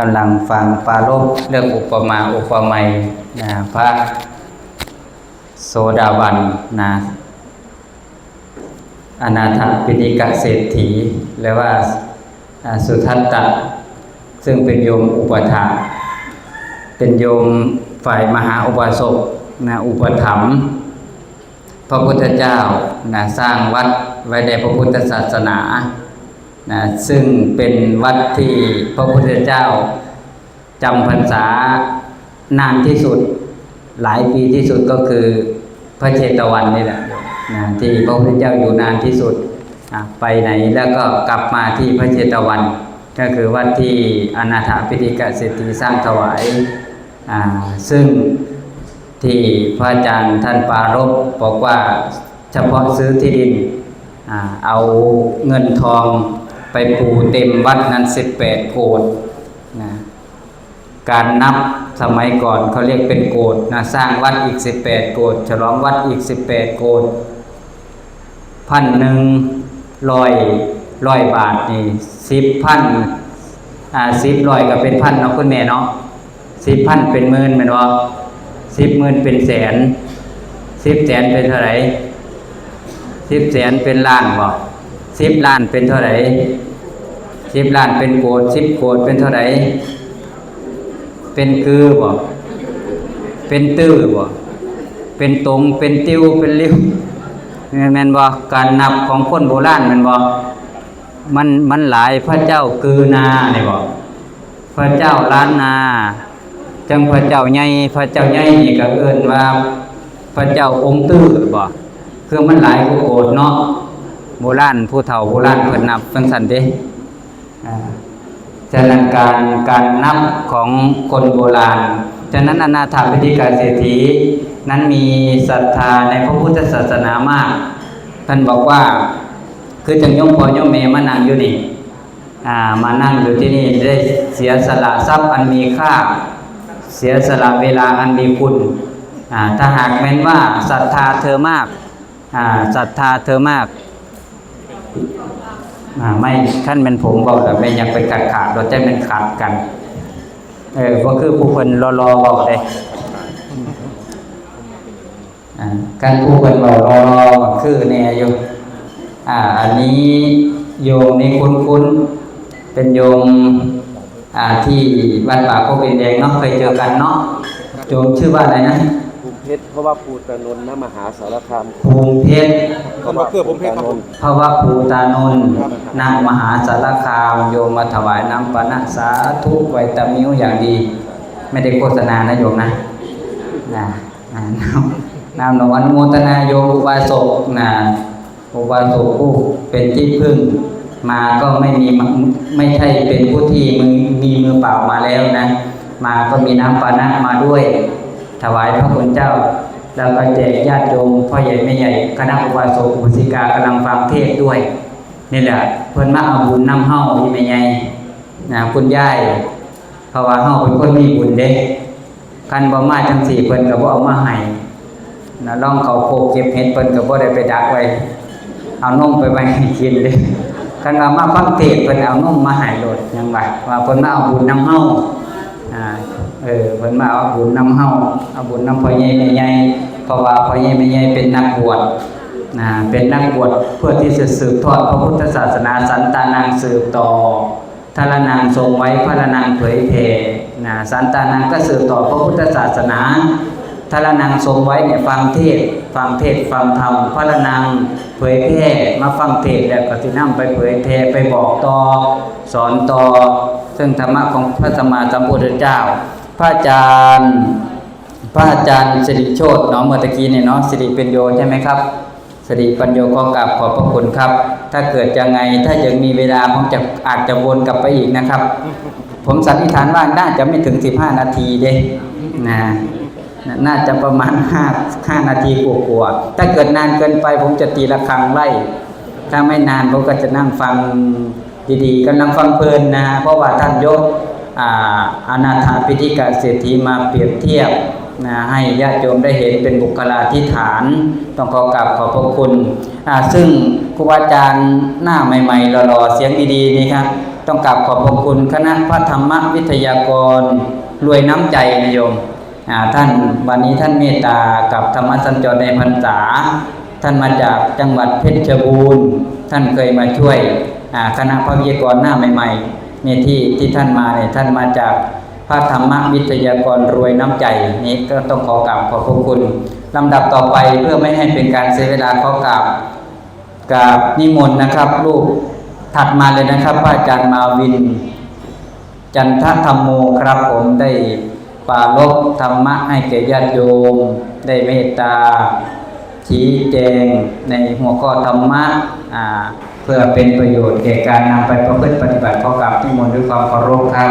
กำลังฟังปารบเรื่องอุปมาอุปไมยนะพระโสดาบันนะอนาถปิฎกเศรษฐีหรือว่าอ่าสุทัตตะ ซึ่งเป็นโยมอุปถาเป็นโยมฝ่ายมหาอุปสกนะอุปถัมภ์พระพุทธเจ้านะสร้างวัดไว้ในพระพุทธศาสนา นะซึ่งเป็นวัดที่พระพุทธเจ้าจำพรรษานานที่สุดหลายปีที่สุดก็คือพระเชตวันนี่แหละนะที่พระพุทธเจ้าอยู่นานที่สุดอะไปไหนแล้วก็กลับมาที่พระเชตวัน ก็คือวัดที่อนาถปิฎกเศรษฐีสร้างถวายอ่าซึ่งที่พระอาจารย์ท่านปารบบอกว่าเฉพาะซื้อที่ดินอ่าเอาเงินทอง ไปปูเต็มวัดนั้น18โกดนะการนับสมัยก่อนเขาเรียกเป็นโกดนะสร้างวัดอีก18โกดฉลองวัดอีก18โกดพันหนึ่งร้อยร้อยบาทนี่สิบพันอ่าสิบร้อยก็เป็นพันเนาะคุณแม่เนาะสิบพันเป็นหมื่นแม่นบ่สิบหมื่นเป็นแสนสิบแสนเป็นเท่าไหร่สิบแสนเป็นล้านบ่ สิบล้านเป็นเท่าไหร่สิบล้านเป็นโกดสิบโกดเป็นเท่าไหร่เป็นคือบ่เป็นตื้อบ่เป็นตรงเป็นติ้วเป็นริ้วแมนบ่การนับของคนโบราณแมนบ่มันมันหลายพระเจ้ากือนานี่บ่พระเจ้าล้านนาจังพระเจ้าใหญ่พระเจ้าใหญ่นี่ก็เอิ้นว่า พระเจ้าองค์ตื้อบ่คือมันหลายโกรธเนาะ โบราณผู้เฒ่าโบราณเพิ่นนับจังซั่นเด้อ่าฉะนั้นการการนับของคนโบราณ ฉะนั้นอนาถาปิฎกเศรษฐีนั้นมีศรัทธาในพระพุทธศาสนามาก ท่านบอกว่าคือจังยมพ่อยมแม่มานั่งอยู่นี่อ่ามานั่งอยู่ที่นี่ได้เสียสละทรัพย์อันมีค่า เสียสละเวลาอันมีคุณอ่าถ้าหากแม้นว่าศรัทธาเธอมากอ่าศรัทธาเธอมากอ่า ไม่ขั้นเป็นผมบอกแล้วไม่อยากไปกัดขาดเราจะเป็นขาดกัน เออก็คือผู้คนรอรอบอกเลยอ่าการผู้คนบอกรอรอคือแน่อยู่อ่าอันนี้โยมนี่คุ้นคุ้นๆเป็นโยมอ่าที่วัดป่าโคกเป็นแดงเนาะเคยเจอกันเนาะโยมชื่อว่าอะไรนะ เพชรเพราะว่าภูตะนนท์นมหาสารคามภูมิเพชรเพราะว่าภูตะนนท์พระวภูตานนท์นางมหาสารคาม โยมมาถวายน้ำปานะสาธุไวตามิวอย่างดี ไม่ได้โฆษณานะโยมนะนะนะน้ำน้ำหนองอนุโมทนาโยมอุบาสกนะอุบาสกผู้เป็นที่พึ่ง มาก็ไม่มีไม่ใช่เป็นผู้ที่มือมีมือเปล่ามาแล้วนะ มาก็มีน้ำปานะมาด้วย ถวายพระคุณเจ้า แล้วก็แจกญาติโยมพ่อใหญ่แม่ใหญ่คณะอุบาสกอุบาสิกากำลังฟังเทศด้วยนี่แหละเพิ่นมาเอาบุญนำเฮ้าอีแม่ใหญ่นะคุณยายเพราะว่าเฮ้าเป็นคนมีบุญเด้คันบ่มาจังสี่เพิ่นก็บ่เอามาให้นะลองเขาโคกเก็บเห็ดเพิ่นก็บ่ได้ไปดักไว้ เอานมไปไว้กินเด้คันว่ามาฟังเทศเพิ่นเอานมมาให้โลดยังว่าว่าเพิ่นมาเอาบุญนำเฮาอ่า มาเอาบุญนำเฮาเอาบุญนำพ่อใหญ่แม่ใหญ่เพราะว่าพ่อใหญ่แม่ใหญ่เป็นนักบวชนะเป็นนักบวชเพื่อที่จะสืบทอดพระพุทธศาสนาสันตานางสืบต่อทารนางทรงไว้พระนางเผยแผ่นะสันตานางก็สืบต่อพระพุทธศาสนาทารนางทรงไว้เนี่ยฟังเทศฟังเทศฟังธรรมพระนางเผยแผ่มาฟังเทศแล้วก็ที่นั่งไปเผยแผ่ไปบอกต่อสอนต่อซึ่งธรรมะของพระสัมมาสัมพุทธเจ้า พระอาจารย์พระอาจารย์สิริโชตเนาะเมื่อตะกี้เนี่ยเนาะสิริเป็นโยใช่ไหมครับสิริปัญโยก็กราบขอบพระคุณครับ ถ้าเกิดยังไงถ้ายังมีเวลาผมจะอาจจะวนกลับไปอีกนะครับ ผมสันนิษฐานว่าน่าจะไม่ถึง 15 นาทีเด้นะน่าจะประมาณ5 5นาทีกว่าๆถ้าเกิดนานเกินไปผมจะตีละครังไล่ถ้าไม่นานผมก็จะนั่งฟังดีๆกำลังฟังเพลินนะ เพราะว่าท่านยก อ่าอนาถาปิฎกเศรษฐีมาเปรียบเทียบนะให้ญาติโยมได้เห็นเป็นบุคลาธิฐาน ต้องขอกราบขอบพระคุณ ซึ่งครูบาอาจารย์หน้าใหม่ๆหล่อๆเสียงดีๆนี่ครับต้องกราบขอบพระคุณคณะพระธรรมวิทยากรรวยน้ำใจนะโยมท่านวันนี้ท่านเมตตากับธรรมสัญจรในพรรษา ท่านมาจากจังหวัดเพชรบูรณ์ ท่านเคยมาช่วยคณะพระวิทยากรหน้าใหม่ ๆ นที่ที่ท่านมาเนี่ยท่านมาจากพระธรรมวิทยากรรวยน้ำใจนี้ก็ต้องขอกราบขอบพระคุณลำดับต่อไปเพื่อไม่ให้เป็นการเสียเวลาขอกราบกราบนิมนต์นะครับรูปถัดมาเลยนะครับพระอาจารย์มาวิน จันทธรรมโมครับผมได้ปาลบธรรมะให้แก่ญาติโยม ได้เมตตาชี้แจงในหัวข้อธรรมะอ่า เพื่อเป็นประโยชน์แก่การนำไปประพฤติปฏิบัติขอกราบนิมนด้วยความเคารพครับ